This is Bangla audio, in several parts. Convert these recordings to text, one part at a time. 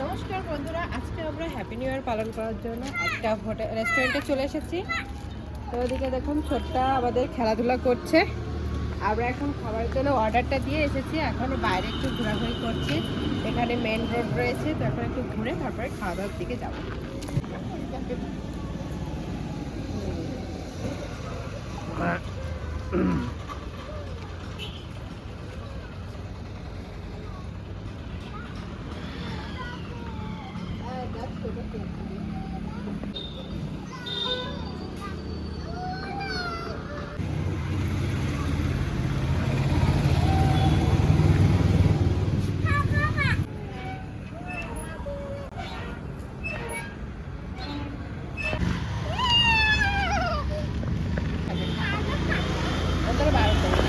নমস্কার বন্ধুরা, আজকে আমরা হ্যাপি নিউ ইয়ার পালন করার জন্য একটা হোটেল রেস্টুরেন্টে চলে এসেছি। তো ওদিকে দেখুন ছোট্টা আমাদের খেলাধুলা করছে। আমরা এখন খাবারের জন্য অর্ডারটা দিয়ে এসেছি। এখন বাইরে একটু ঘোরাঘুরি করছি। এখানে মেন রোড রয়েছে, তো এখন একটু ঘুরে তারপরে খাওয়া দাওয়ার দিকে যাব। ওদের বারো করে।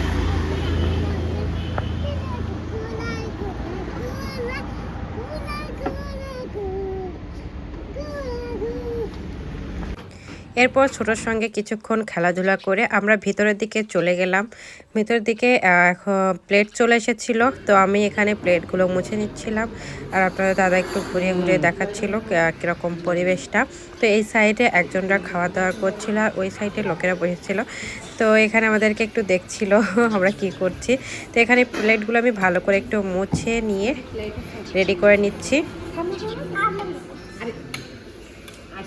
এরপর ছোটোর সঙ্গে কিছুক্ষণ খেলাধুলা করে আমরা ভিতরের দিকে চলে গেলাম। ভিতরের দিকে এখন প্লেট চলে এসেছিল তো আমি এখানে প্লেটগুলো মুছে নিচ্ছিলাম। আর আপনাদের দাদা একটু ঘুরিয়ে ঘুরিয়ে দেখাচ্ছিল কীরকম পরিবেশটা। তো এই সাইডে একজনরা খাওয়া দাওয়া করছিল আর ওই সাইডে লোকেরা বসেছিল। তো এখানে আমাদেরকে একটু দেখছিল আমরা কি করছি। তো এখানে প্লেটগুলো আমি ভালো করে একটু মুছে নিয়ে রেডি করে নিচ্ছি আমি প্লেট আগে বসিয়ে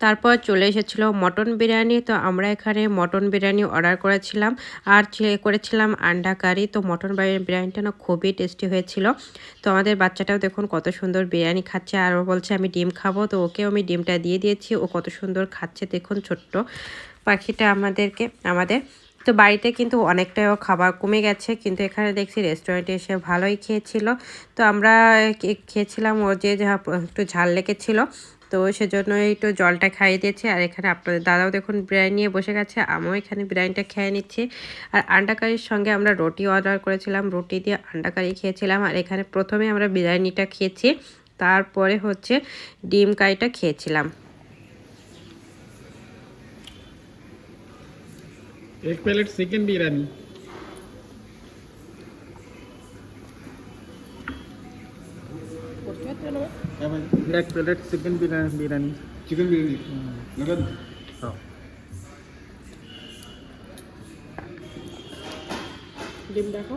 তারপর চলে এসেছিল মটন বিরিয়ানি, তো আমরা এখানে মটন বিরিয়ানি অর্ডার করেছিলাম, আর করেছিলাম আন্ডা কারি। তো মটন বিরিয়ানিটা না খুবই টেস্টি হয়েছিল। তো আমাদের বাচ্চাটাও দেখুন কত সুন্দর বিরিয়ানি খাচ্ছে, আর ও বলছে, আমি ডিম খাব। তো ওকেও আমি ডিমটা দিয়ে দিয়েছি, ও কত সুন্দর খাচ্ছে দেখুন ছোট্ট পাখিটা আমাদেরকে, আমাদের তো বাড়িতে কিন্তু অনেকটাই খাবার কমে গেছে, কিন্তু এখানে দেখছি রেস্টুরেন্টে এসে ভালোই খেয়েছিল। তো আমরা খেয়েছিলাম ও যে যা একটু ঝাল লেগেছিলো, তো সেজন্য একটু জলটা খাইয়ে দিয়েছি। আর এখানে আপনাদের দাদাও দেখুন বিরিয়ানি নিয়ে বসে গেছে, আমিও এখানে বিরিয়ানিটা খেয়ে নিচ্ছি। আর আন্ডা কারির সঙ্গে আমরা রুটি অর্ডার করেছিলাম, রুটি দিয়ে আন্ডা কারি খেয়েছিলাম। আর এখানে প্রথমে আমরা বিরিয়ানিটা খেয়েছি, তারপরে হচ্ছে ডিম কারিটা খেয়েছিলাম। एक प्लेट चिकन बिरयानी क्या भाई एक plate chicken biryani biryani chicken biryani नगद हाँ ডিম দেখো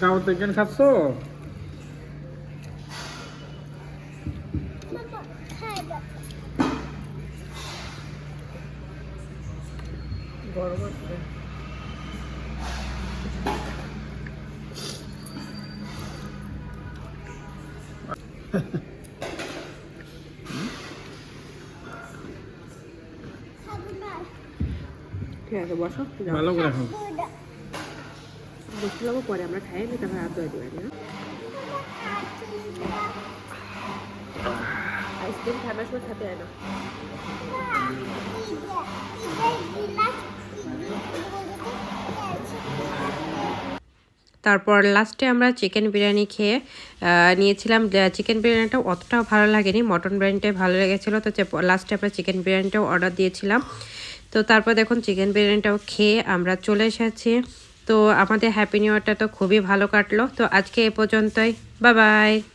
গাও চিকেন খাচ্ছো? ঠিক আছে বসো। ভালো করে খাও বসলাম পরে আমরা খাই নি তারপর ধোয়া দিবেন আইসক্রিম ঠান্ডার সময় খেতে তারপর লাস্টে আমরা চিকেন বিরিয়ানি খেয়ে নিয়েছিলাম চিকেন বিরিয়ানিটাও অতটাও ভালো লাগেনি, মটন বিরিয়ানিটাই ভালো লেগেছিলো, তো লাস্টে আমরা চিকেন বিরিয়ানিটাও অর্ডার দিয়েছিলাম। তো তারপর দেখুন, চিকেন বিরিয়ানিটাও খেয়ে আমরা চলে এসেছি। তো আমাদের হ্যাপি নিউ ইয়ারটা তো খুবই ভালো কাটলো। তো আজকে এ পর্যন্তই। বাবাই বাই